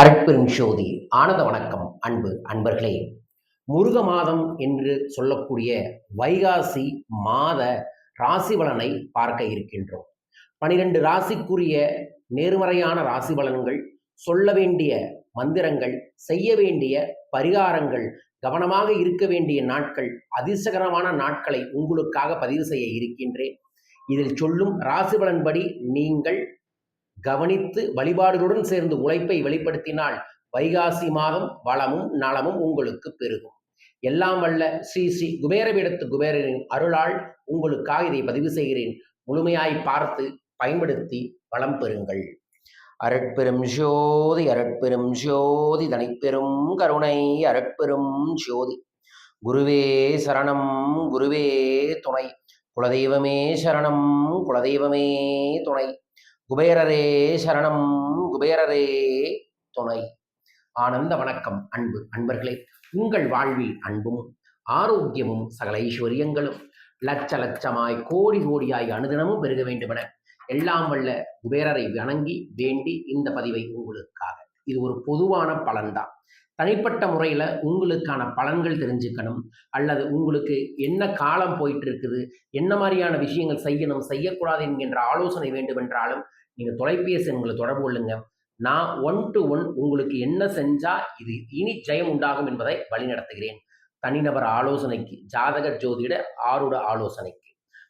அருட்பெரும் ஜோதி ஆனந்த வணக்கம் அன்பு அன்பர்களே. முருக மாதம் என்று சொல்லக்கூடிய வைகாசி மாத ராசி பலனை பார்க்க இருக்கின்றோம். பனிரெண்டு ராசிக்குரிய நேர்மறையான ராசி பலன்கள் சொல்ல வேண்டிய மந்திரங்கள் செய்ய வேண்டிய பரிகாரங்கள் கவனமாக இருக்க வேண்டிய நாட்கள் அதிர்ஷ்டகரமான நாட்களை உங்களுக்காக பதிவு செய்ய இருக்கின்றேன். இதில் சொல்லும் ராசி பலன்படி நீங்கள் கவனித்து வழிபாடுகளுடன் சேர்ந்து உழைப்பை வெளிப்படுத்தினால் வைகாசி மாதம் வளமும் நலமும் உங்களுக்கு பெருகும். எல்லாம் வல்ல ஸ்ரீ ஸ்ரீ குபேரவிடத்து குபேரனின் அருளால் உங்களுக்காக இதை பதிவு செய்கிறேன். முழுமையாய் பார்த்து பயன்படுத்தி வளம் பெறுங்கள். அரட்பெரும் ஜோதி அரட்பெரும் ஜோதி தனிப்பெரும் கருணை அரட்பெரும் ஜோதி. குருவே சரணம் குருவே துணை. குலதெய்வமே சரணம் குலதெய்வமே துணை. குபேரரே சரணம் குபேரரே துணை. ஆனந்த வணக்கம் அன்பு அன்பர்களே. உங்கள் வாழ்வில் அன்பும் ஆரோக்கியமும் சகல ஐஸ்வர்யங்களும் லட்ச லட்சமாய் கோடி கோடியாய் அனுதினமும் பெருக வேண்டுமென எல்லாம் வல்ல குபேரரை வணங்கி வேண்டி இந்த பதிவை உங்களுக்காக. இது ஒரு பொதுவான பலன்தான். தனிப்பட்ட முறையில் உங்களுக்கான பலன்கள் தெரிஞ்சுக்கணும். அல்லது உங்களுக்கு என்ன காலம் போயிட்டு இருக்குது என்ன மாதிரியான விஷயங்கள் செய்யணும் செய்யக்கூடாது என்கின்ற ஆலோசனை வேண்டுமென்றாலும் நீங்கள் தொலைபேசி எங்களை தொடர்பு கொள்ளுங்க. நான் ஒன் டு ஒன் உங்களுக்கு என்ன செஞ்சா இது இனி ஜெயம் உண்டாகும் என்பதை வழிநடத்துகிறேன். தனிநபர் ஆலோசனைக்கு ஜாதக ஜோதிட ஆருட ஆலோசனைக்கு.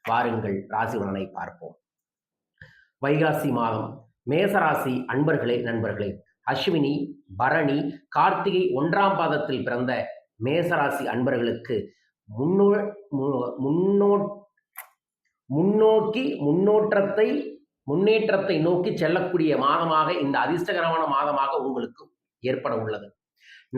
வாருங்கள் ராசி பலனை பார்ப்போம். வைகாசி மாதம். மேசராசி அன்பர்களே நண்பர்களே அஸ்வினி பரணி கார்த்திகை ஒன்றாம் பாதத்தில் பிறந்த மேசராசி அன்பர்களுக்கு முன்னோ மு- முன்னோ முன்னோக்கி முன்னோற்றத்தை முன்னேற்றத்தை நோக்கி செல்லக்கூடிய மாதமாக இந்த அதிர்ஷ்டகரமான மாதமாக உங்களுக்கு ஏற்பட உள்ளது.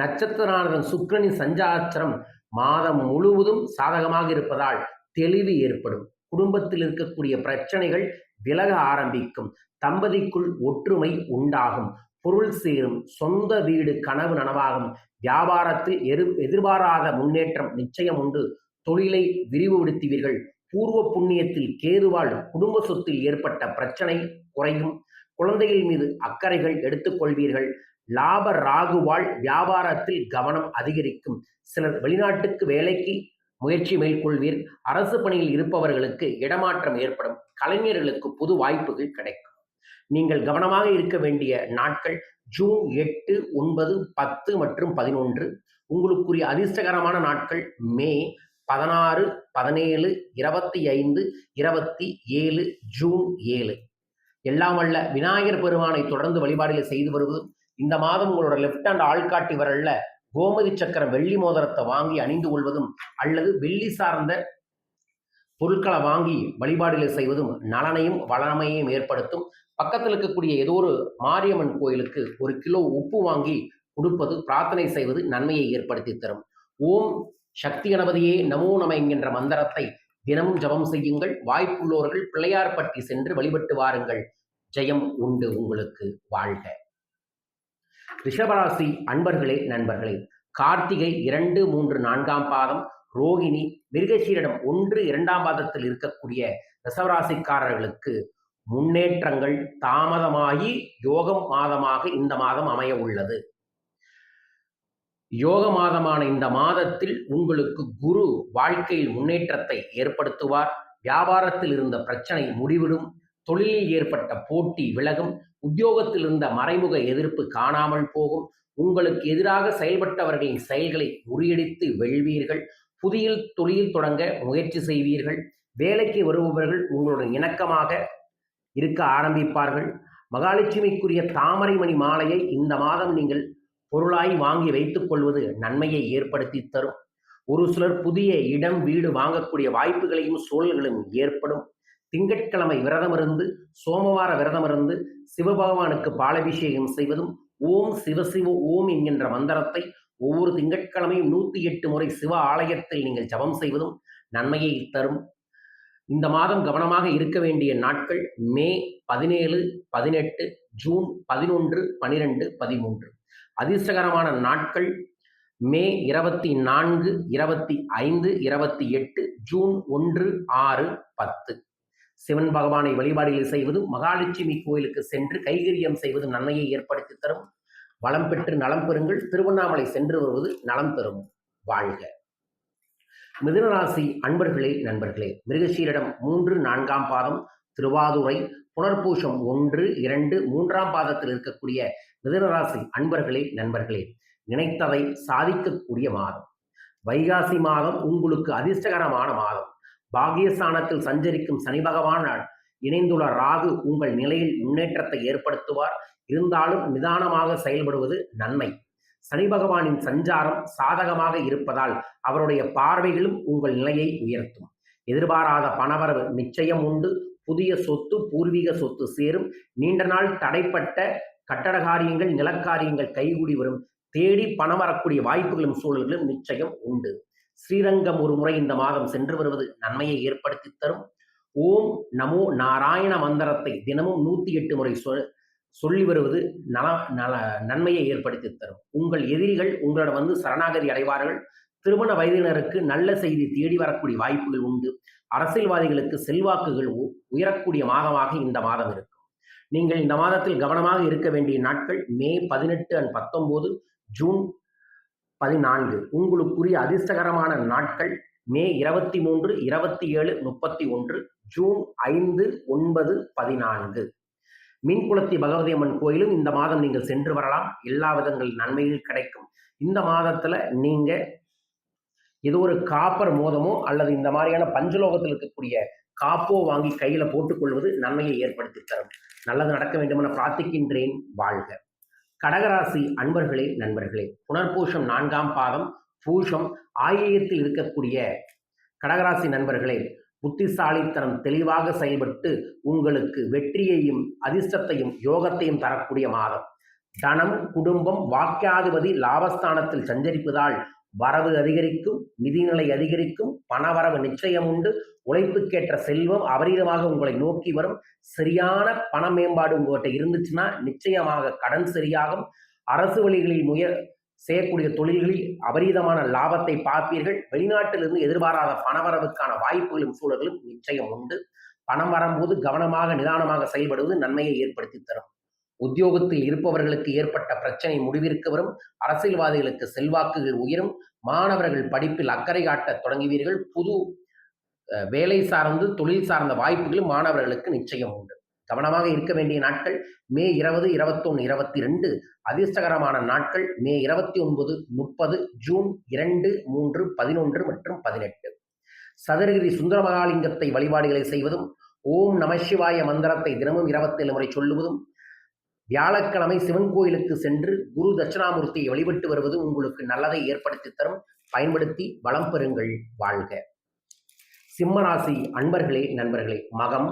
நட்சத்திரநாதன் சுக்கிரனின் சஞ்சாச்சரம் மாதம் முழுவதும் சாதகமாக இருப்பதால் தெளிவு ஏற்படும். குடும்பத்தில் இருக்கக்கூடிய பிரச்சனைகள் விலக ஆரம்பிக்கும். தம்பதிக்குள் ஒற்றுமை உண்டாகும். பொருள் சேரும். சொந்த வீடு கனவு நனவாகும். வியாபாரத்தில் எதிர்பாராத முன்னேற்றம் நிச்சயம் உண்டு. தொழிலை விரிவுபடுத்துவீர்கள். பூர்வ புண்ணியத்தில் கேதுவால் குடும்ப சொத்தில் ஏற்பட்ட பிரச்சனை குறையும். குழந்தைகள் மீது அக்கறைகள் எடுத்துக்கொள்வீர்கள் லாப ராகுவால் வியாபாரத்தில் கவனம் அதிகரிக்கும். சிலர் வெளிநாட்டுக்கு வேலைக்கு முயற்சி மேற்கொள்வீர். அரசு பணியில் இருப்பவர்களுக்கு இடமாற்றம் ஏற்படும். கலைஞர்களுக்கு புது வாய்ப்புகள் கிடைக்கும். நீங்கள் கவனமாக இருக்க வேண்டிய நாட்கள் ஜூன் எட்டு ஒன்பது பத்து மற்றும் பதினொன்று. உங்களுக்குரிய அதிர்ஷ்டகரமான நாட்கள் மே பதினாறு பதினேழு இருபத்தி ஐந்து இருபத்தி ஏழு ஜூன் ஏழு. எல்லாம் வல்ல விநாயகர் பெருமானை தொடர்ந்து வழிபாடுகளை செய்து வருவதும் இந்த மாதம் உங்களோட லெஃப்ட் ஹேண்ட் ஆள்காட்டி விரல்ல கோமதி சக்கரம் வெள்ளி மோதிரத்தை வாங்கி அணிந்து கொள்வதும் அல்லது வெள்ளி சார்ந்த பொருட்களை வாங்கி வழிபாடுகளை செய்வதும் நலனையும் வளமையும் ஏற்படுத்தும். பக்கத்தில் இருக்கக்கூடிய ஏதோ ஒரு மாரியம்மன் கோயிலுக்கு ஒரு கிலோ உப்பு வாங்கி கொடுப்பது பிரார்த்தனை செய்வது நன்மையை ஏற்படுத்தி தரும். ஓம் சக்தி கணபதியே நமோ நம என்கின்ற மந்திரத்தை தினமும் ஜபம் செய்யுங்கள். வாய்ப்புள்ளோர்கள் பிள்ளையார் பற்றி சென்று வழிபட்டு வாருங்கள். ஜெயம் உண்டு உங்களுக்கு வாழ்க. ரிஷபராசி அன்பர்களே நண்பர்களே கார்த்திகை இரண்டு மூன்று நான்காம் பாதம் ரோகிணி மிருகசீரிடம் ஒன்று இரண்டாம் பாதத்தில் இருக்கக்கூடிய ரிஷபராசிக்காரர்களுக்கு முன்னேற்றங்கள் தாமதமாகி யோகம் மாதமாக இந்த மாதம் அமைய உள்ளது. யோக மாதமான இந்த மாதத்தில் உங்களுக்கு குரு வாழ்க்கையில் முன்னேற்றத்தை ஏற்படுத்துவார். வியாபாரத்தில் இருந்த பிரச்சனை முடிவிடும். தொழிலில் ஏற்பட்ட போட்டி விலகும். உத்தியோகத்தில் இருந்த மறைமுக எதிர்ப்பு காணாமல் போகும். உங்களுக்கு எதிராக செயல்பட்டவர்களின் செயல்களை முறியடித்து வெல்வீர்கள். புதிய தொழில் தொடங்க முயற்சி செய்வீர்கள். வேலைக்கு வருபவர்கள் உங்களுடன் இணக்கமாக இருக்க ஆரம்பிப்பார்கள். மகாலட்சுமிக்குரிய தாமரை மணி மாலையை இந்த மாதம் நீங்கள் பொருளாய் வாங்கி வைத்துக் கொள்வது நன்மையை ஏற்படுத்தி தரும். ஒரு சிலர் புதிய இடம் வீடு வாங்கக்கூடிய வாய்ப்புகளையும் சூழல்களும் ஏற்படும். திங்கட்கிழமை விரதமிருந்து சோமவார விரதமிருந்து சிவபகவானுக்கு பாலபிஷேகம் செய்வதும் ஓம் சிவசிவ ஓம் என்கின்ற மந்திரத்தை ஒவ்வொரு திங்கட்கிழமையும் நூற்றி எட்டு முறை சிவ ஆலயத்தில் நீங்கள் ஜபம் செய்வதும் நன்மையை தரும். இந்த மாதம் கவனமாக இருக்க வேண்டிய நாட்கள் மே பதினேழு பதினெட்டு ஜூன் பதினொன்று பனிரெண்டு பதிமூன்று. அதிர்ஷ்டகரமான நாட்கள். மே இருபத்தி நான்கு இருபத்தி ஐந்து இருபத்தி எட்டு ஜூன் ஒன்று ஆறு பத்து. சிவன் பகவானை வழிபாடுகள் செய்வதும் மகாலட்சுமி கோயிலுக்கு சென்று கைகரியம் செய்வது நன்மையை ஏற்படுத்தி தரும். வளம் பெற்று நலம் பெறுங்கள். திருவண்ணாமலை சென்று வருவது நலம் பெறும் வாழ்க. மிதுனராசி அன்பர்களே நண்பர்களே மிருகசீரிடம் மூன்று நான்காம் பாதம் திருவாதுரை புனர்பூஷம் ஒன்று இரண்டு மூன்றாம் பாதத்தில் இருக்கக்கூடிய மிதனராசி அன்பர்களே நண்பர்களே நினைத்ததை சாதிக்கக்கூடிய மாதம். வைகாசி மாதம் உங்களுக்கு அதிர்ஷ்டகரமான மாதம். பாகியஸ்தானத்தில் சஞ்சரிக்கும் சனி பகவான் இணைந்துள்ள ராகு உங்கள் நிலையில் முன்னேற்றத்தை ஏற்படுத்துவார். இருந்தாலும் நிதானமாக செயல்படுவது நன்மை. சனி பகவானின் சஞ்சாரம் சாதகமாக இருப்பதால் அவருடைய பார்வைகளும் உங்கள் நிலையை உயர்த்தும். எதிர்பாராத பணவரவு நிச்சயம் உண்டு. புதிய சொத்து பூர்வீக சொத்து சேரும். நீண்ட நாள் தடைப்பட்ட கட்டட காரியங்கள் நிலக்காரியங்கள் கைகூடி வரும். தேடி பணம் வரக்கூடிய வாய்ப்புகளும் சூழல்களும் நிச்சயம் உண்டு. ஸ்ரீரங்கம் ஒரு முறை இந்த மாதம் சென்று வருவது நன்மையை ஏற்படுத்தி தரும். ஓம் நமோ நாராயண மந்திரத்தை தினமும் நூத்தி எட்டு முறை சொ சொல்லி வருவது நல நல நன்மையை ஏற்படுத்தி தரும். உங்கள் எதிரிகள் உங்களிடம் வந்து சரணாகதி அடைவார்கள். திருமண வயதினருக்கு நல்ல செய்தி தேடி வரக்கூடிய வாய்ப்புகள் உண்டு. அரசியல்வாதிகளுக்கு செல்வாக்குகள் உயரக்கூடிய மாதமாக இந்த மாதம் இருக்கும். நீங்கள் இந்த மாதத்தில் கவனமாக இருக்க வேண்டிய நாட்கள் மே பதினெட்டு அண்ட் பத்தொன்பது ஜூன் பதினான்கு. உங்களுக்குரிய அதிர்ஷ்டகரமான நாட்கள் மே இருபத்தி மூன்று இருபத்தி ஏழு முப்பத்தி ஒன்று ஜூன் ஐந்து ஒன்பது பதினான்கு. மீன்குளத்தி பகவதி அம்மன் கோயிலும் இந்த மாதம் நீங்கள் சென்று வரலாம். எல்லா விதங்கள் நன்மைகள் கிடைக்கும். இந்த மாதத்துல நீங்க ஏதோ ஒரு காப்பர் மோதமோ அல்லது இந்த மாதிரியான பஞ்சலோகத்தில் இருக்கக்கூடிய காப்போ வாங்கி கையில போட்டுக்கொள்வது நன்மையை ஏற்படுத்தி தரும். நல்லது நடக்க வேண்டும் என பிரார்த்திக்கின்றேன் வாழ்க. கடகராசி அன்பர்களே நண்பர்களே புனர்பூஷம் நான்காம் பாதம் பூஷம் ஆயிரத்தில் இருக்கக்கூடிய கடகராசி நண்பர்களே புத்திசாலித்தனம் தெளிவாக செயல்பட்டு உங்களுக்கு வெற்றியையும் அதிர்ஷ்டத்தையும் யோகத்தையும் தரக்கூடிய மாதம். தனம் குடும்பம் வாக்கியாதிபதி லாபஸ்தானத்தில் சஞ்சரிப்பதால் வரவு அதிகரிக்கும் நிதிநிலை அதிகரிக்கும் பணவரவு நிச்சயம் உண்டு. உழைப்புக்கேற்ற செல்வம் அபரீதமாக உங்களை நோக்கி வரும். சரியான பண மேம்பாடு உங்கள்கிட்ட இருந்துச்சுன்னா நிச்சயமாக கடன் சரியாகும். அரசு வழிகளில் முய செய்யக்கூடிய தொழில்களில் அபரீதமான லாபத்தை பார்ப்பீர்கள். வெளிநாட்டிலிருந்து எதிர்பாராத பணவரவுக்கான வாய்ப்புகளும் சூழல்களும் நிச்சயம் உண்டு. பணம் வரும்போது கவனமாக நிதானமாக செயல்படுவது நன்மையை ஏற்படுத்தி தரும். உத்தியோகத்தில் இருப்பவர்களுக்கு ஏற்பட்ட பிரச்சனை முடிவிற்கு வரும் அரசியல்வாதிகளுக்கு செல்வாக்குகள் உயரும் மாணவர்கள் படிப்பில் அக்கறை காட்ட தொடங்குவீர்கள் புது வேலை சார்ந்து தொழில் சார்ந்த வாய்ப்புகளும் மாணவர்களுக்கு நிச்சயம் உண்டு. கவனமாக இருக்க வேண்டிய நாட்கள் மே இருபது இருபத்தொன்று இருபத்தி ரெண்டு அதிர்ஷ்டகரமான நாட்கள் மே இருபத்தி ஒன்பது முப்பது ஜூன் இரண்டு மூன்று பதினொன்று மற்றும் பதினெட்டு. சதுரகிரி சுந்தரமகாலிங்கத்தை வழிபாடுகளை செய்வதும் ஓம் நமசிவாய மந்திரத்தை தினமும் இருபத்தேழு முறை சொல்லுவதும் வியாழக்கிழமை சிவன் கோயிலுக்கு சென்று குரு தட்சிணாமூர்த்தியை வழிபட்டு வருவது உங்களுக்கு நல்லதை ஏற்படுத்தி தரும். பயன்படுத்தி வளம் பெறுங்கள் வாழ்க. சிம்மராசி அன்பர்களே நண்பர்களே மகம்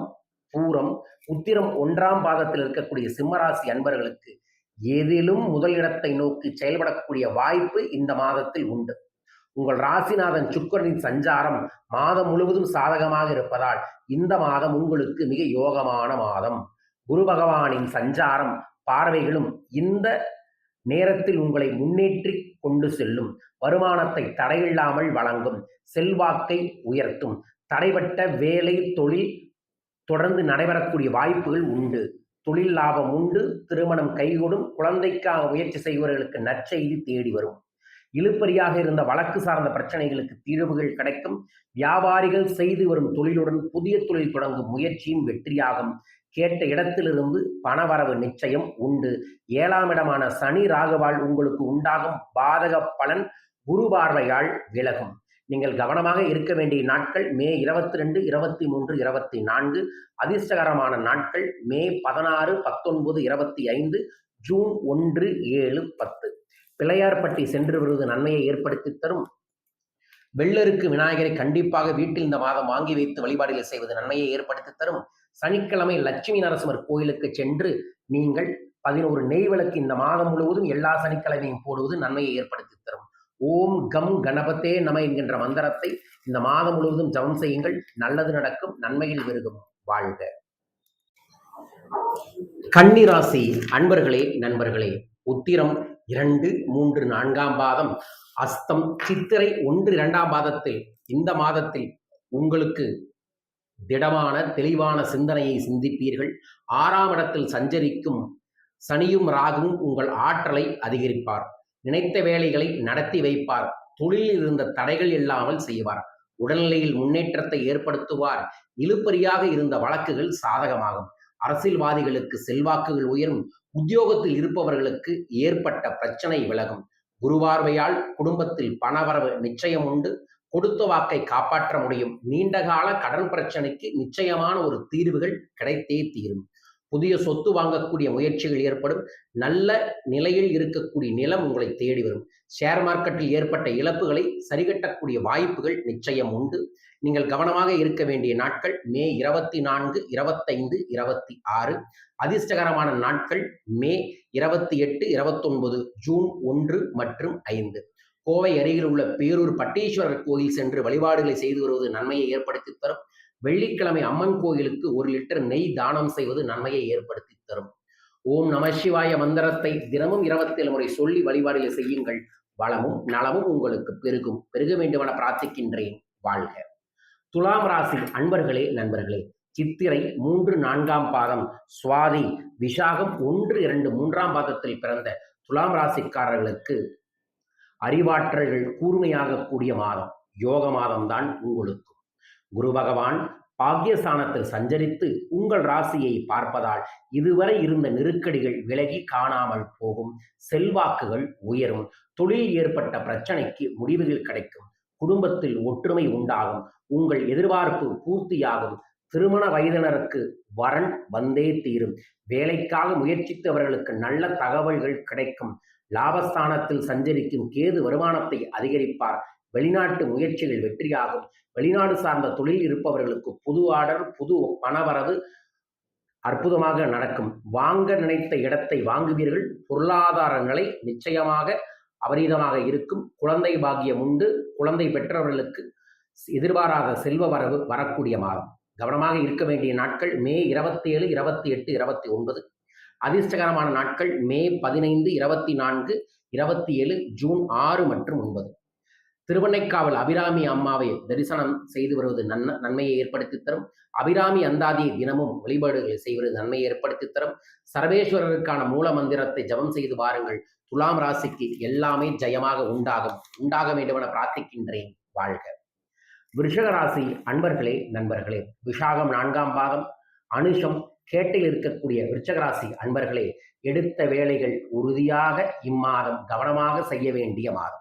பூரம் உத்திரம் ஒன்றாம் பாதத்தில் இருக்கக்கூடிய சிம்மராசி அன்பர்களுக்கு எதிலும் முதலிடத்தை நோக்கி செயல்படக்கூடிய வாய்ப்பு இந்த மாதத்தில் உண்டு. உங்கள் ராசிநாதன் சுக்கரனின் சஞ்சாரம் மாதம் முழுவதும் சாதகமாக இருப்பதால் இந்த மாதம் உங்களுக்கு மிக யோகமான மாதம். குரு பகவானின் சஞ்சாரம் பார்வைகளும் இந்த நேரத்தில் உங்களை முன்னேற்றி கொண்டு செல்லும். வருமானத்தை தடையில்லாமல் வழங்கும். செல்வாக்கை உயர்த்தும். தடைபட்ட வேலை தொழில் தொடர்ந்து நடைபெறக்கூடிய வாய்ப்புகள் உண்டு. தொழில் லாபம் உண்டு. திருமணம் கைகூடும். குழந்தைக்காக முயற்சி செய்பவர்களுக்கு நற்செய்தி தேடி வரும். இழுப்பறியாக இருந்த வழக்கு சார்ந்த பிரச்சனைகளுக்கு தீர்வுகள் கிடைக்கும். வியாபாரிகள் செய்து வரும் தொழிலுடன் புதிய தொழில் தொடங்கும் முயற்சியும் வெற்றியாகும். கேட்ட இடத்திலிருந்து பணவரவு நிச்சயம் உண்டு. ஏழாம் இடமான சனி ராகுவால் உங்களுக்கு உண்டாகும் பாதக பலன் குரு பார்வையால் விலகும். நீங்கள் கவனமாக இருக்க வேண்டிய நாட்கள் மே இருபத்தி ரெண்டு இருபத்தி மூன்று இருபத்தி நான்கு அதிர்ஷ்டகரமான நாட்கள் மே பதினாறு பத்தொன்பது இருபத்தி ஐந்து ஜூன் ஒன்று ஏழு பத்து. பிள்ளையார்பட்டி சென்று வருவது நன்மையை ஏற்படுத்தி தரும். வெள்ளருக்கு விநாயகரை கண்டிப்பாக வீட்டில் இந்த மாதம் வாங்கி வைத்து வழிபாடுகளை செய்வது நன்மையை ஏற்படுத்தி தரும். சனிக்கிழமை லட்சுமி நரசிம்மர் கோயிலுக்கு சென்று நீங்கள் பதினோரு நெய் விளக்கு இந்த மாதம் முழுவதும் எல்லா சனிக்கிழமையும் போடுவது நன்மையை ஏற்படுத்தி தரும். ஓம் கம் கணபத்தே நம என்கின்ற மந்திரத்தை இந்த மாதம் முழுவதும் ஜபம் செய்யுங்கள். நல்லது நடக்கும் நன்மையில் விருகும் வாழ்க. கன்னிராசி அன்பர்களே நண்பர்களே உத்திரம் இரண்டு மூன்று நான்காம் பாதம் அஸ்தம் சித்திரை ஒன்று இரண்டாம் பாதத்தில் இந்த மாதத்தில் உங்களுக்கு திடமான தெளிவான சிந்தனையை சிந்திப்பீர்கள். ஆறாம் இடத்தில் சஞ்சரிக்கும் சனியும் ராகும் உங்கள் ஆற்றலை அதிகரிப்பார். நினைத்த வேலைகளை நடத்தி வைப்பார். தொழிலில் இருந்த தடைகள் இல்லாமல் செய்வார். உடல்நிலையில் முன்னேற்றத்தை ஏற்படுத்துவார். இழுப்பறியாக இருந்த வழக்குகள் சாதகமாகும். அரசியல்வாதிகளுக்கு செல்வாக்குகள் உயரும். உத்தியோகத்தில் இருப்பவர்களுக்கு ஏற்பட்ட பிரச்சனை விலகும். குருவார்வையால் குடும்பத்தில் பணவரவு நிச்சயம் உண்டு. கொடுத்த வாக்கை காப்பாற்ற முடியும். நீண்டகால கடன் பிரச்சனைக்கு நிச்சயமான ஒரு தீர்வுகள் கிடைத்தே தீரும். புதிய சொத்து வாங்கக்கூடிய முயற்சிகள் ஏற்படும். நல்ல நிலையில் இருக்கக்கூடிய நிலம் உங்களை தேடி வரும். ஷேர் மார்க்கெட்டில் ஏற்பட்ட இழப்புகளை சரிகட்டக்கூடிய வாய்ப்புகள் நிச்சயம் உண்டு. நீங்கள் கவனமாக இருக்க வேண்டிய நாட்கள் மே இருபத்தி நான்கு இருபத்தைந்து இருபத்தி ஆறு. அதிர்ஷ்டகரமான நாட்கள் மே இருபத்தி எட்டு இருபத்தொன்பது ஜூன் ஒன்று மற்றும் ஐந்து. கோவை அருகில் உள்ள பேரூர் பட்டீஸ்வரர் கோயில் சென்று வழிபாடுகளை செய்து வருவது நன்மையை ஏற்படுத்தி தரும். வெள்ளிக்கிழமை அம்மன் கோயிலுக்கு ஒரு லிட்டர் நெய் தானம் செய்வது நன்மையை ஏற்படுத்தி தரும். ஓம் நம சிவாய மந்திரத்தை தினமும் இருபத்தேழு முறை சொல்லி வழிபாடுகளை செய்யுங்கள். வளமும் நலமும் உங்களுக்கு பெருகும். பெருக வேண்டுமென பிரார்த்திக்கின்றேன். வாழ்க. துலாம் ராசி அன்பர்களே நண்பர்களே சித்திரை மூன்று நான்காம் பாதம் சுவாதி விசாகம் ஒன்று இரண்டு மூன்றாம் பாதத்தில் பிறந்த துலாம் ராசிக்காரர்களுக்கு அறிவாற்றல்கள் கூர்மையாக கூடிய மாதம். யோக மாதம்தான் உங்களுக்கு குரு பகவான் பாக்யஸ்தானத்தில் சஞ்சரித்து உங்கள் ராசியை பார்ப்பதால் இதுவரை இருந்த நெருக்கடிகள் விலகி காணாமல் போகும். செல்வாக்குகள் உயரும். தொழில் ஏற்பட்ட பிரச்சனைக்கு முடிவுகள் கிடைக்கும். குடும்பத்தில் ஒற்றுமை உண்டாகும். உங்கள் எதிர்பார்ப்பு பூர்த்தியாகும். திருமண வயதினருக்கு வரன் வந்தே தீரும். வேலைக்காக முயற்சித்தவர்களுக்கு நல்ல தகவல்கள் கிடைக்கும். லாபஸ்தானத்தில் சஞ்சரிக்கும் கேது வருமானத்தை அதிகரிப்பார். வெளிநாட்டு முயற்சிகள் வெற்றியாகும். வெளிநாடு சார்ந்த தொழில் இருப்பவர்களுக்கு புது ஆர்டர் புது பணவரவு அற்புதமாக நடக்கும். வாங்க நினைத்த இடத்தை வாங்குவீர்கள். பொருளாதார நிலை நிச்சயமாக அபரீதமாக இருக்கும். குழந்தை பாக்கியம் உண்டு. குழந்தை பெற்றவர்களுக்கு எதிர்பாராத செல்வ வரவு வரக்கூடிய மாதம். கவனமாக இருக்க வேண்டிய நாட்கள் மே இருபத்தி ஏழு இருபத்தி எட்டு இருபத்தி ஒன்பது அதிர்ஷ்டகரமான நாட்கள் மே பதினைந்து இருபத்தி நான்கு இருபத்தி ஏழு ஜூன் ஆறு மற்றும் ஒன்பது. திருவண்ணைக்காவல் அபிராமி அம்மாவை தரிசனம் செய்து வருவது நன் நன்மையை ஏற்படுத்தி தரும். அபிராமி அந்தாதியை தினமும் வழிபாடுகளை செய்வது நன்மையை ஏற்படுத்தி தரும். சர்வேஸ்வரருக்கான மூல மந்திரத்தை ஜபம் செய்து வாருங்கள். துலாம் ராசிக்கு எல்லாமே ஜெயமாக உண்டாகும். உண்டாக வேண்டுமென பிரார்த்திக்கின்றேன். வாழ்க. விருஷக ராசி அன்பர்களே நண்பர்களே விஷாகம் நான்காம் பாகம். அனுஷம் கேட்டில் இருக்கக்கூடிய விருச்சகராசி அன்பர்களே எடுத்த வேலைகள் உறுதியாக இம்மாதம் கவனமாக செய்ய வேண்டிய மாதம்.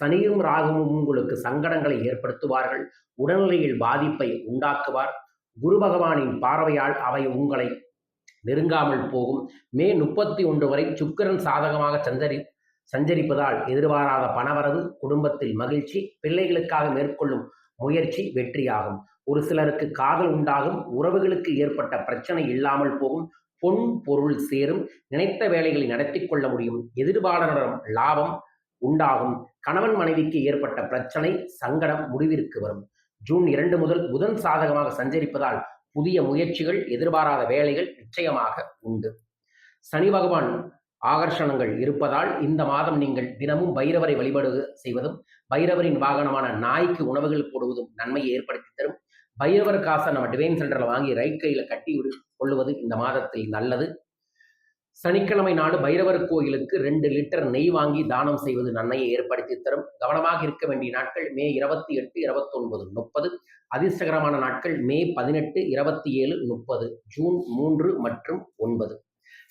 சனியும் ராகுவும் உங்களுக்கு சங்கடங்களை ஏற்படுத்துவார்கள். உடல்நிலையில் பாதிப்பை உண்டாக்குவார். குரு பகவானின் பார்வையால் அவை உங்களை நெருங்காமல் போகும். மே முப்பத்தி ஒன்று வரை சுக்கிரன் சாதகமாக சஞ்சரி சஞ்சரிப்பதால் எதிர்பாராத பணவரவு குடும்பத்தில் மகிழ்ச்சி பிள்ளைகளுக்காக மேற்கொள்ளும் முயற்சி வெற்றியாகும். ஒரு சிலருக்கு காதல் உண்டாகும். உறவுகளுக்கு ஏற்பட்ட பிரச்சனை இல்லாமல் போகும். பொன் பொருள் சேரும். நினைத்த வேலைகளை நடத்தி கொள்ள முடியும். எதிர்பாளரிடம் லாபம் உண்டாகும். கணவன் மனைவிக்கு ஏற்பட்ட பிரச்சனை சங்கடம் முடிவிற்கு வரும். ஜூன் இரண்டு முதல் புதன் சாதகமாக சஞ்சரிப்பதால் புதிய முயற்சிகள் எதிர்பாராத வேலைகள் நிச்சயமாக உண்டு. சனி பகவான் ஆகர்ஷணங்கள் இருப்பதால் இந்த மாதம் நீங்கள் தினமும் பைரவரை வழிபாடு செய்வதும் பைரவரின் வாகனமான நாய்க்கு உணவுகள் போடுவதும் நன்மையை ஏற்படுத்தி தரும். பைரவர் காசை நம்ம டிவைன் சென்டரில் வாங்கி ரைட் கையில் கட்டி கொள்ளுவது இந்த மாதத்தில் நல்லது. சனிக்கிழமை நாடு பைரவர் கோயிலுக்கு ரெண்டு லிட்டர் நெய் வாங்கி தானம் செய்வது நன்மையை ஏற்படுத்தி தரும். கவனமாக இருக்க வேண்டிய நாட்கள் மே இருபத்தி எட்டு இருபத்தொன்பது முப்பது. அதிர்ஷ்டகரமான நாட்கள் மே பதினெட்டு இருபத்தி ஏழு முப்பது. ஜூன் மூன்று மற்றும் ஒன்பது.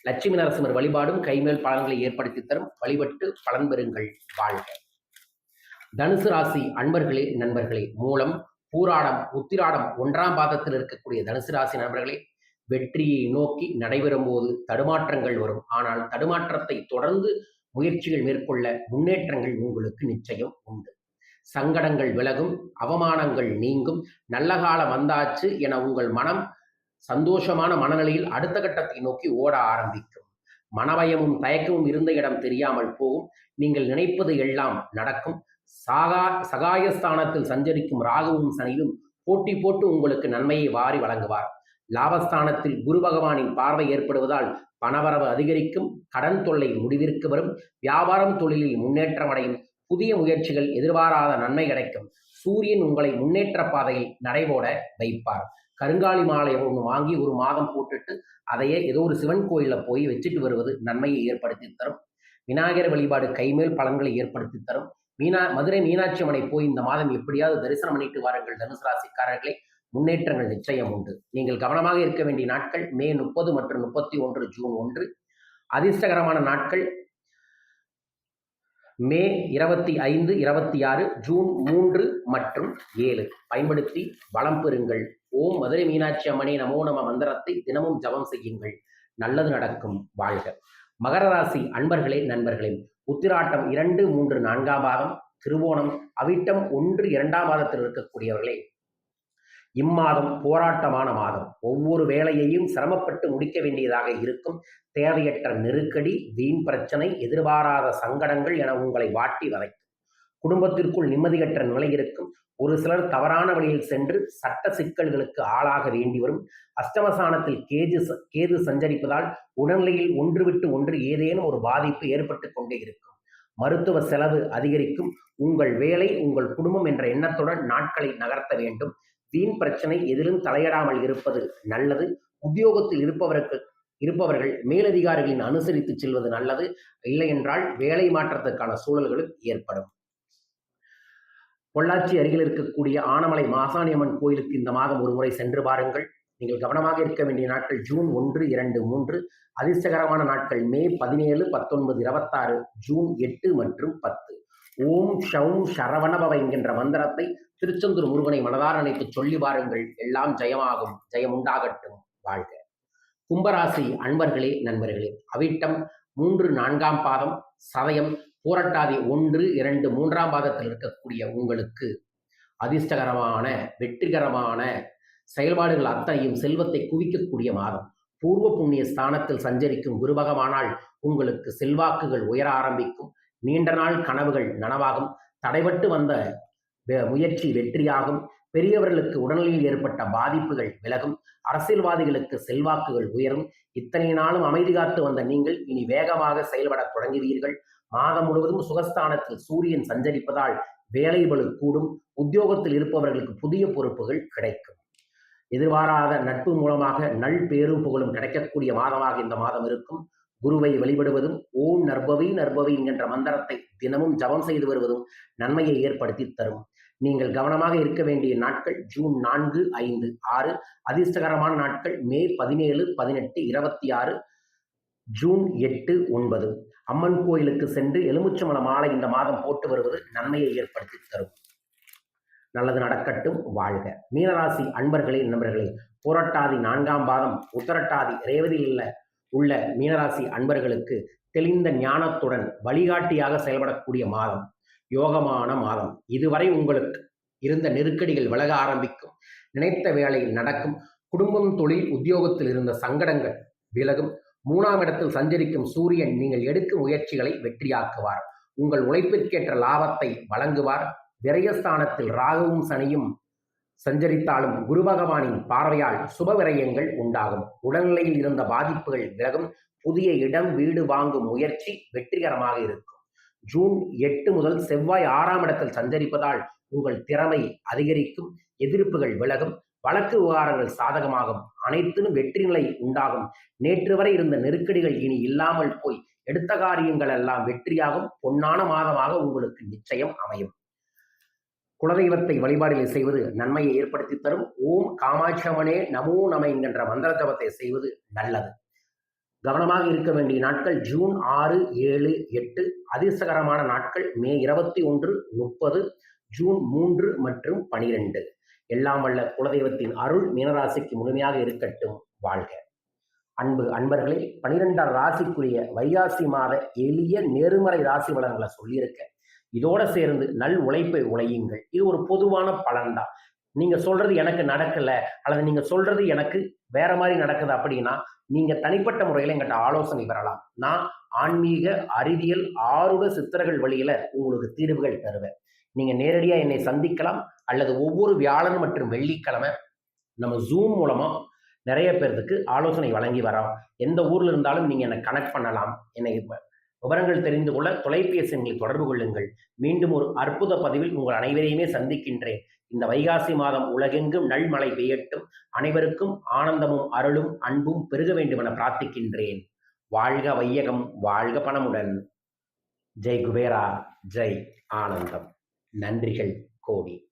லட்சுமி நரசிம்மர் வழிபாடும் கைமேல் பலன்களை ஏற்படுத்தி தரும். வழிபட்டு பலன் பெறுங்கள். வாழ்க. தனுசு ராசி அன்பர்களே நண்பர்களே மூலம் பூராடம் உத்திராடம் ஒன்றாம் பாதத்தில் இருக்கக்கூடிய தனுசு ராசி நண்பர்களே வெற்றியை நோக்கி நடைபெறும் போது தடுமாற்றங்கள் வரும். ஆனால் தடுமாற்றத்தை தொடர்ந்து முயற்சிகள் மேற்கொள்ள முன்னேற்றங்கள் உங்களுக்கு நிச்சயம் உண்டு. சங்கடங்கள் விலகும் அவமானங்கள் நீங்கும். நல்ல காலம் வந்தாச்சு என உங்கள் மனம் சந்தோஷமான மனநிலையில் அடுத்த கட்டத்தை நோக்கி ஓட ஆரம்பிக்கும். மனவயமும் தயக்கமும் இருந்த இடம் தெரியாமல் போகும். நீங்கள் நினைப்பது எல்லாம் நடக்கும். சாகா சகாயஸ்தானத்தில் சஞ்சரிக்கும் ராகுவும் சனியும் போட்டி போட்டு உங்களுக்கு நன்மையை வாரி வழங்குவார். லாபஸ்தானத்தில் குரு பகவானின் பார்வை ஏற்படுவதால் பணவரவு அதிகரிக்கும் கடன் தொல்லை முடிவிற்கு வரும் வியாபாரம் தொழிலில் முன்னேற்றம் அடையும் புதிய முயற்சிகள் எதிர்பாராத நன்மை கிடைக்கும். சூரியன் உங்களை முன்னேற்ற பாதையில் நடைபோட வைப்பார். கருங்காலி மாலை ஒன்று வாங்கி ஒரு மாதம் போட்டுட்டு அதையே ஏதோ ஒரு சிவன் கோயிலில் போய் வச்சுட்டு வருவது நன்மையை ஏற்படுத்தி தரும். விநாயகர் வழிபாடு கைமேல் பலன்களை ஏற்படுத்தி தரும். மீனா மதுரை மீனாட்சி அம்மனை போய் இந்த மாதம் எப்படியாவது தரிசனம் பண்ணிட்டு வாருங்கள். தனுசு ராசிக்காரர்களை முன்னேற்றங்கள் நிச்சயம் உண்டு. நீங்கள் கவனமாக இருக்க வேண்டிய நாட்கள் மே முப்பது மற்றும் முப்பத்தி ஒன்று ஜூன் ஒன்று. அதிர்ஷ்டகரமான நாட்கள் மே இருபத்தி ஐந்து இருபத்தி ஆறு ஜூன் மூன்று மற்றும் ஏழு. பயன்படுத்தி வளம் பெறுங்கள். ஓம் மதுரை மீனாட்சி அம்மனே நமோ நம மந்திரத்தை தினமும் ஜபம் செய்யுங்கள். நல்லது நடக்கும். வாழ்க. மகர ராசி அன்பர்களே நண்பர்களே உத்திராட்டம் இரண்டு மூன்று நான்காம் பாகம் திருவோணம் அவிட்டம் ஒன்று இரண்டாம் பாதத்தில் இருக்கக்கூடியவர்களே இம்மாதம் போராட்டமான மாதம். ஒவ்வொரு வேலையையும் சிரமப்பட்டு முடிக்க வேண்டியதாக இருக்கும். தேவையற்ற நெருக்கடி வீண் பிரச்சனை எதிர்பாராத சங்கடங்கள் என உங்களை வாட்டி வதைக்கும். குடும்பத்திற்குள் நிம்மதியற்ற நிலை இருக்கும். ஒரு சிலர் தவறான வழியில் சென்று சட்ட சிக்கல்களுக்கு ஆளாக வேண்டி வரும். அஷ்டமசானத்தில் கேது கேது சஞ்சரிப்பதால் உடல்நிலையில் ஒன்று விட்டு ஒன்று ஏதேனும் ஒரு பாதிப்பு ஏற்பட்டு கொண்டே இருக்கும். மருத்துவ செலவு அதிகரிக்கும். உங்கள் வேலை உங்கள் குடும்பம் என்ற எண்ணத்துடன் நாட்களை நகர்த்த வேண்டும். வீண் பிரச்சனை எதிலும் தலையிடாமல் இருப்பது நல்லது. உத்தியோகத்தில் இருப்பவருக்கு இருப்பவர்கள் மேலதிகாரிகளின் அனுசரித்து செல்வது நல்லது. இல்லை என்றால் வேலை மாற்றத்துக்கான சூழல்களும் ஏற்படும். பொள்ளாச்சி அருகில் இருக்கக்கூடிய ஆனமலை மாசாணியம்மன் கோயிலுக்கு இந்த மாதம் ஒரு முறை சென்று பாருங்கள் நீங்கள் கவனமாக இருக்க வேண்டிய நாட்கள் ஜூன் ஒன்று இரண்டு மூன்று. அதிர்ஷ்டகரமான நாட்கள் மே பதினேழு பத்தொன்பது இருபத்தாறு ஜூன் எட்டு மற்றும் பத்து. ஓம் ஷவும் சரவணபவ என்கின்ற மந்திரத்தை திருச்செந்தூர் முருகனை மனதார நினைத்து சொல்லி வாருங்கள். எல்லாம் ஜெயமாகும். ஜெயம் உண்டாகட்டும் வாழ்க. கும்பராசி அன்பர்களே நண்பர்களே அவிட்டம் மூன்று நான்காம் பாதம் சதயம் பூரட்டாதி ஒன்று இரண்டு மூன்றாம் பாதத்தில் இருக்கக்கூடிய உங்களுக்கு அதிர்ஷ்டகரமான வெற்றிகரமான செயல்பாடுகள் அத்தனையும் செல்வத்தை குவிக்கக்கூடிய மாதம். பூர்வ புண்ணிய ஸ்தானத்தில் சஞ்சரிக்கும் குருபகமானால் உங்களுக்கு செல்வாக்குகள் உயர ஆரம்பிக்கும். நீண்ட நாள் கனவுகள் நனவாகும். தடைபட்டு வந்த முயற்சி வெற்றியாகும். பெரியவர்களுக்கு உடல்நிலையில் ஏற்பட்ட பாதிப்புகள் விலகும். அரசியல்வாதிகளுக்கு செல்வாக்குகள் உயரும். இத்தனை நாளும் அமைதி காத்து வந்த நீங்கள் இனி வேகமாக செயல்பட தொடங்குவீர்கள். மாதம் முழுவதும் சுகஸ்தானத்தில் சூரியன் சஞ்சரிப்பதால் வேலை பலு கூடும். உத்தியோகத்தில் இருப்பவர்களுக்கு புதிய பொறுப்புகள் கிடைக்கும். எதிர்பாராத நட்பு மூலமாக நல் பேரும் புகழும் கிடைக்கக்கூடிய மாதமாக இந்த மாதம் இருக்கும். குருவை வழிபடுவதும் ஓம் நற்பவை நற்பவை என்கின்ற மந்திரத்தை தினமும் ஜபம் செய்து வருவதும் நன்மையை ஏற்படுத்தி தரும். நீங்கள் கவனமாக இருக்க வேண்டிய நாட்கள் ஜூன் நான்கு ஐந்து ஆறு அதிர்ஷ்டகரமான நாட்கள் மே பதினேழு பதினெட்டு இருபத்தி ஆறு ஜூன் எட்டு ஒன்பது. அம்மன் கோயிலுக்கு சென்று எலுமிச்சமல மாலை இந்த மாதம் போட்டு வருவது நன்மையை ஏற்படுத்தி தரும். நல்லது நடக்கட்டும் வாழ்க. மீனராசி அன்பர்களே நண்பர்களே புரட்டாதி நான்காம் பாதம் உத்தரட்டாதி ரேவதியில் உள்ள மீனராசி அன்பர்களுக்கு தெளிந்த ஞானத்துடன் வழிகாட்டியாக செயல்படக்கூடிய மாதம் யோகமான மாதம். இதுவரை உங்களுக்கு இருந்த நெருக்கடிகள் விலக ஆரம்பிக்கும். நினைத்த வேலை நடக்கும். குடும்பம் தொழில் உத்தியோகத்தில் இருந்த சங்கடங்கள் விலகும். மூணாம் இடத்தில் சஞ்சரிக்கும் சூரியன் நீங்கள் எடுக்கும் முயற்சிகளை வெற்றியாக்குவார். உங்கள் உழைப்பிற்கேற்ற லாபத்தை வழங்குவார். விரயஸ்தானத்தில் ராகுவும் சனியும் சஞ்சரித்தாலும் குரு பகவானின் பார்வையால் சுப விரயங்கள் உண்டாகும். உடல்நிலையில் இருந்த பாதிப்புகள் விலகும். புதிய இடம் வீடு வாங்கும் முயற்சி வெற்றிகரமாக இருக்கும். ஜூன் எட்டு முதல் செவ்வாய் ஆறாம் இடத்தில் சஞ்சரிப்பதால் உங்கள் திறமை அதிகரிக்கும் எதிர்ப்புகள் விலகும் வழக்கு விவகாரங்கள் சாதகமாகும் அனைத்திலும் வெற்றி நிலை உண்டாகும். நேற்று வரை இருந்த நெருக்கடிகள் இனி இல்லாமல் போய் எடுத்த காரியங்கள் எல்லாம் வெற்றியாகும். பொன்னான மாதமாக உங்களுக்கு நிச்சயம் அமையும். குலதெய்வத்தை வழிபாடுகளை செய்வது நன்மையை ஏற்படுத்தி தரும். ஓம் காமாட்சமனே நமோ நம என்கின்ற மந்திர ஜபத்தை செய்வது நல்லது. கவனமாக இருக்க வேண்டிய நாட்கள் ஜூன் ஆறு ஏழு எட்டு. அதிர்ஷ்டகரமான நாட்கள் மே இருபத்தி ஒன்று முப்பது ஜூன் மூன்று மற்றும் பனிரெண்டு. எல்லாம் வல்ல குலதெய்வத்தின் அருள் மீனராசிக்கு முழுமையாக இருக்கட்டும் வாழ்க. அன்பு அன்பர்களே பனிரெண்டாம் ராசிக்குரிய வைகாசி மாத எளிய நேர்மறை ராசி வளங்களை சொல்லியிருக்க இதோட சேர்ந்து நல் உழைப்பை உழையுங்கள். இது ஒரு பொதுவான பலன்தான். நீங்க சொல்றது எனக்கு நடக்கல அல்லது நீங்க சொல்றது எனக்கு வேற மாதிரி நடக்குது அப்படின்னா நீங்க தனிப்பட்ட முறையில் எங்கிட்ட ஆலோசனை பெறலாம். நான் ஆன்மீக அறிவியல் ஆறுட சித்திரர்கள் வழியில உங்களுக்கு தீர்வுகள் தருவேன். நீங்க நேரடியா என்னை சந்திக்கலாம் அல்லது ஒவ்வொரு வியாழன் மற்றும் வெள்ளிக்கிழமை நம்ம ஜூம் மூலமா நிறைய பேர்த்துக்கு ஆலோசனை வழங்கி வரோம். எந்த ஊர்ல இருந்தாலும் நீங்க என்னை கனெக்ட் பண்ணலாம். என்னை விவரங்கள் தெரிந்து கொள்ள தொலைபேசி எண்களை தொடர்பு கொள்ளுங்கள். மீண்டும் ஒரு அற்புத பதிவில் உங்கள் அனைவரையுமே சந்திக்கின்றேன். இந்த வைகாசி மாதம் உலகெங்கும் நல்மழை பெய்யட்டும். அனைவருக்கும் ஆனந்தமும் அருளும் அன்பும் பெருக வேண்டும் என பிரார்த்திக்கின்றேன். வாழ்க வையகம் வாழ்க பணமுடன். ஜெய் குபேரா ஜெய் ஆனந்தம். நன்றிகள் கோடி.